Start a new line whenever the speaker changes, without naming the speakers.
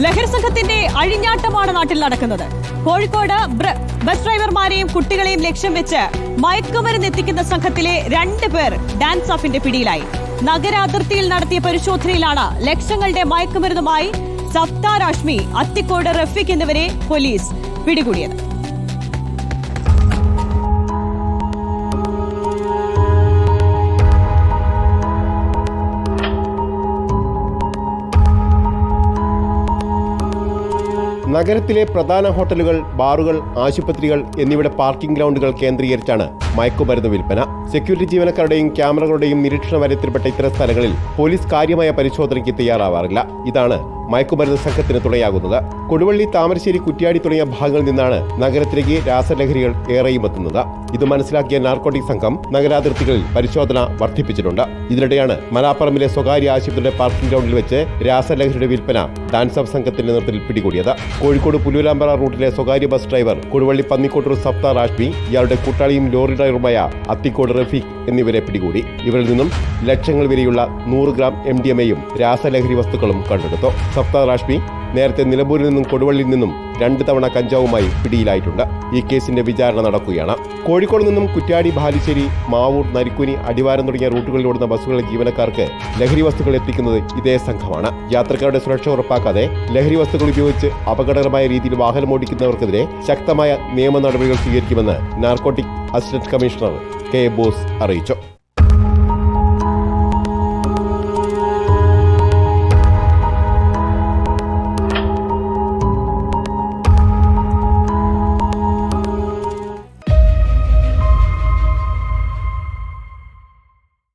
ലഹരി സംഘത്തിന്റെ അഴിഞ്ഞാട്ടമാണ് നാട്ടിൽ നടക്കുന്നത്. കോഴിക്കോട് ബസ് ഡ്രൈവർമാരെയും കുട്ടികളെയും ലക്ഷ്യം വെച്ച് മയക്കുമരുന്ന് എത്തിക്കുന്ന സംഘത്തിലെ രണ്ട് പേർ ഡാൻസ് ഓഫിന്റെ പിടിയിലായി. നഗരാതിർത്തിയിൽ നടത്തിയ പരിശോധനയിലാണ് ലക്ഷങ്ങളുടെ മയക്കുമരുന്നുമായി സഫ്താർ ആഷ്മി അത്തിക്കോട് റഫീഖ് എന്നിവരെ പോലീസ് പിടികൂടിയത്.
നഗരത്തിലെ പ്രധാന ഹോട്ടലുകൾ ബാറുകൾ ആശുപത്രികൾ എന്നിവയുടെ പാർക്കിംഗ് ഗ്രൗണ്ടുകൾ കേന്ദ്രീകരിച്ചാണ് മയക്കുമരുന്ന് വിൽപ്പന. സെക്യൂരിറ്റി ജീവനക്കാരുടെയും ക്യാമറകളുടെയും നിരീക്ഷണ വലയത്തിൽപ്പെട്ട ഇത്തരം സ്ഥലങ്ങളിൽ പോലീസ് കാര്യമായ പരിശോധനയ്ക്ക് തയ്യാറാവാറില്ല. ഇതാണ് മയക്കുമരുന്ന് സംഘത്തിന് തുണയാകുന്നത്. കൊടുവള്ളി താമരശ്ശേരി കുറ്റ്യാടി തുടങ്ങിയ ഭാഗങ്ങളിൽ നിന്നാണ് നഗരത്തിലേക്ക് രാസലഹരികൾ ഏറെയും എത്തുന്നത്. ഇത് മനസ്സിലാക്കിയ നാർക്കോട്ടിക് സംഘം നഗരാതിർത്തികളിൽ പരിശോധന വർദ്ധിപ്പിച്ചിട്ടുണ്ട്. ഇതിനിടെയാണ് മലാപ്പറമ്പിലെ സ്വകാര്യ ആശുപത്രിയുടെ പാർക്കിംഗ് ഗ്രൗണ്ടിൽ വെച്ച് രാസലഹരിയുടെ വിൽപ്പന ഡാൻസ് ഓഫ് സംഘത്തിന്റെ നേതൃത്വത്തിൽ പിടികൂടിയത്. കോഴിക്കോട് പുല്ലൂരാമ്പറ റൂട്ടിലെ സ്വകാര്യ ബസ് ഡ്രൈവർ കൊടുവള്ളി പന്നിക്കോട്ടൂർ സപ്താർ ആഷ്മി ഇയാളുടെ കൂട്ടാളിയും ലോറി ഡ്രൈവറുമായ അത്തിക്കോട് റഫീഖ് എന്നിവരെ പിടികൂടി. ഇവരിൽ നിന്നും ലക്ഷങ്ങൾ വരെയുള്ള നൂറ് ഗ്രാം എം ഡി എം എയും രാസലഹരി വസ്തുക്കളും കണ്ടെടുത്തു. സപ്താർ റാഷ്മി നേരത്തെ നിലമ്പൂരിൽ നിന്നും കൊടുവള്ളിയിൽ നിന്നും രണ്ട് തവണ കഞ്ചാവുമായി പിടിയിലായിട്ടുണ്ട്. ഈ കേസിന്റെ വിചാരണ നടക്കുകയാണ്. കോഴിക്കോട് നിന്നും കുറ്റ്യാടി ബാലിശ്ശേരി മാവൂർ നരിക്കുനി അടിവാരം തുടങ്ങിയ റൂട്ടുകളിൽ ഓടുന്ന ബസ്സുകളിലെ ജീവനക്കാർക്ക് ലഹരി വസ്തുക്കൾ എത്തിക്കുന്നത് ഇതേ സംഘമാണ്. യാത്രക്കാരുടെ സുരക്ഷ ഉറപ്പാക്കാതെ ലഹരി വസ്തുക്കൾ ഉപയോഗിച്ച് അപകടകരമായ രീതിയിൽ വാഹനം ഓടിക്കുന്നവർക്കെതിരെ ശക്തമായ നിയമ നടപടികൾ സ്വീകരിക്കുമെന്ന് narcotic assistant commissioner K Bose അറിയിച്ചു.